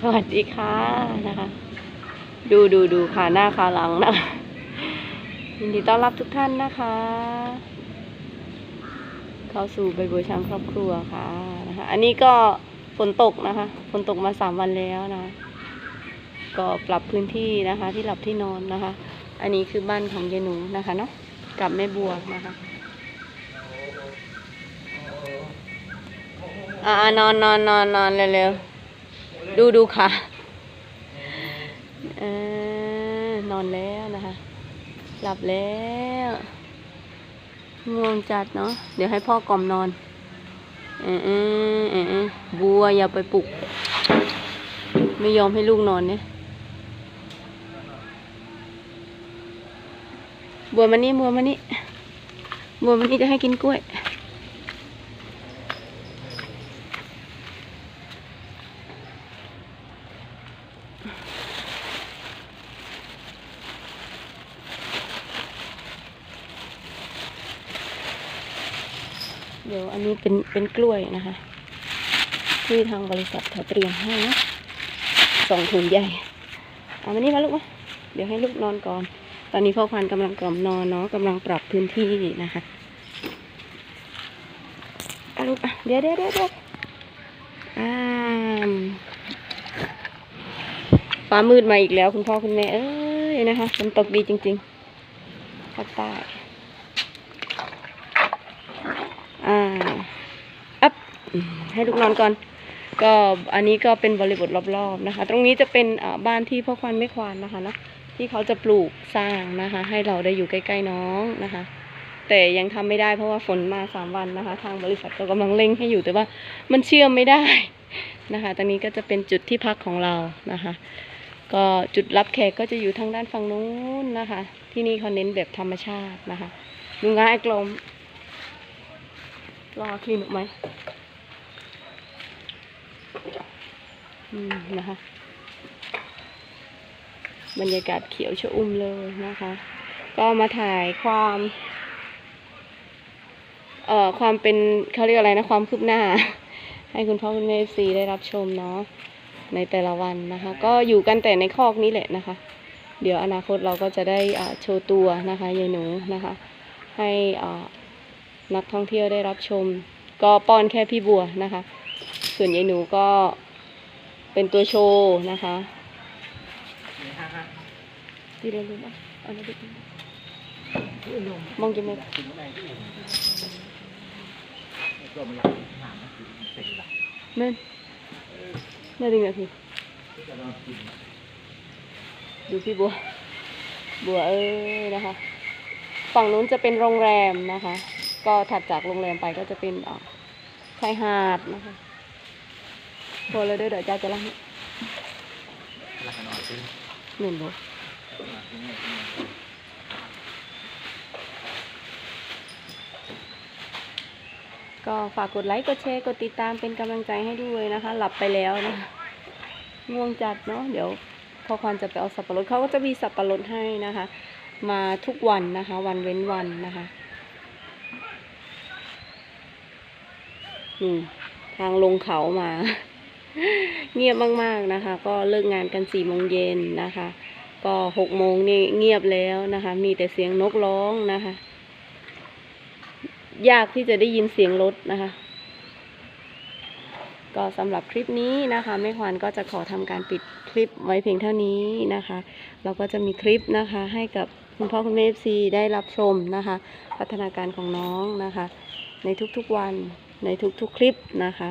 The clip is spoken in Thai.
สวัสดีค่ะนะคะ ดูดูดูค่ะหน้าค่ะหลังนะคะยินดีต้อนรับทุกท่านนะคะ เข้าสู่ใบบัวช้างครอบครัวค่ะนะคะ อันนี้ก็ฝนตกนะคะฝนตกมาสามวันแล้วนะ ก็ปรับพื้นที่นะคะ ที่หลับที่นอนนะคะ อันนี้คือบ้านของยายหนูนะคะเนาะกับแม่บัวนะคะอ่านอนนอนนอนนอนเร็วๆ ดูดูค่ะเออนอนแล้วนะคะ หลับแล้วง่วงจัดเนาะเดี๋ยวให้พ่อกล่อมนอนเออเออเออเออบัวอย่าไปปลุก ไม่ยอมให้ลูกนอนเนี่ยบัวมานี่บัวมานี่บัวมานี่จะให้กินกล้วย เดี๋ยวอันนี้เป็นเป็นกล้วยนะคะ ที่ทางบริษัทเขาเตรียมให้นะสองถุงใหญ่เอามานี่มาลูกมาเดี๋ยวให้ลูกนอนก่อน ตอนนี้พ่อควันกำลังกล่อมนอนเนาะกำลังปรับพื้นที่นะคะอะลูกอะเดี๋ยวเดี๋ยวเดี๋ยวเดี๋ยวอ่าฟ้ามืดมาอีกแล้วคุณพ่อคุณแม่เอ้ยนะคะฝนตกดีจริงๆภาคใต้อ่าอัพอืม ให้ลูกนอนก่อน ก็อันนี้ก็เป็นบริบทรอบๆนะคะ ตรงนี้จะเป็นบ้านที่พ่อควันไม่ควานนะคะนะที่เขาจะปลูกสร้างนะคะ ให้เราได้อยู่ใกล้ๆน้องนะคะ แต่ยังทำไม่ได้เพราะว่าฝนมาสามวันนะคะ ทางบริษัทก็กำลังเร่งให้อยู่แต่ว่ามันเชื่อมไม่ได้นะคะ ตรงนี้ก็จะเป็นจุดที่พักของเรานะคะ ก็จุดรับแขกก็จะอยู่ทางด้านฝั่งนู้นนะคะ ที่นี่เขาเน้นแบบธรรมชาตินะคะดูง่ายกลมรอคลินิกไหม อืมนะคะ บรรยากาศเขียวชอุ่มเลยนะคะ ก็มาถ่ายความ เอ่อความเป็นเขาเรียกอะไรนะความคืบหน้า ให้คุณพ่อคุณแม่ซีได้รับชมเนาะในแต่ละวันนะคะ ก็อยู่กันแต่ในคอกนี้แหละนะคะ เดี๋ยวอนาคตเราก็จะได้โชว์ตัวนะคะยายหนูนะคะ ให้นักท่องเที่ยวได้รับชม ก็ป้อนแค่พี่บัวนะคะ ส่วนยายหนูก็เป็นตัวโชว์นะคะที่เรียนรู้ป่ะเอามาดูดิมองจะไม่เม่นเม่นดึงอะพี่ดูพี่บัว บัวเอ้ยนะคะ ฝั่งนู้นจะเป็นโรงแรมนะคะ ก็ถัดจากโรงแรมไปก็จะเป็นอ่าชายหาดนะคะ บัวเลยเด้อเดี๋ยวจ้าจะเล่าให้หนึ่งบัวก็ฝากกดไลค์กดแชร์กดติดตามเป็นกำลังใจให้ด้วยนะคะ หลับไปแล้วนะคะง่วงจัดเนาะเดี๋ยวพอควันจะไปเอาสับปะรดเขาก็จะมีสับปะรดให้นะคะ มาทุกวันนะคะ วันเว้นวันนะคะนี่ทางลงเขามา เงียบมากๆนะคะ ก็เลิกงานกันสี่โมงเย็นนะคะ ก็หกโมงนี่เงียบแล้วนะคะ มีแต่เสียงนกร้องนะคะ ยากที่จะได้ยินเสียงรถนะคะ ก็สำหรับคลิปนี้นะคะแม่ขวัญก็จะขอทำการปิดคลิปไว้เพียงเท่านี้นะคะ เราก็จะมีคลิปนะคะ ให้กับคุณพ่อคุณแม่ซีได้รับชมนะคะ พัฒนาการของน้องนะคะ ในทุกๆวันในทุกๆคลิปนะคะ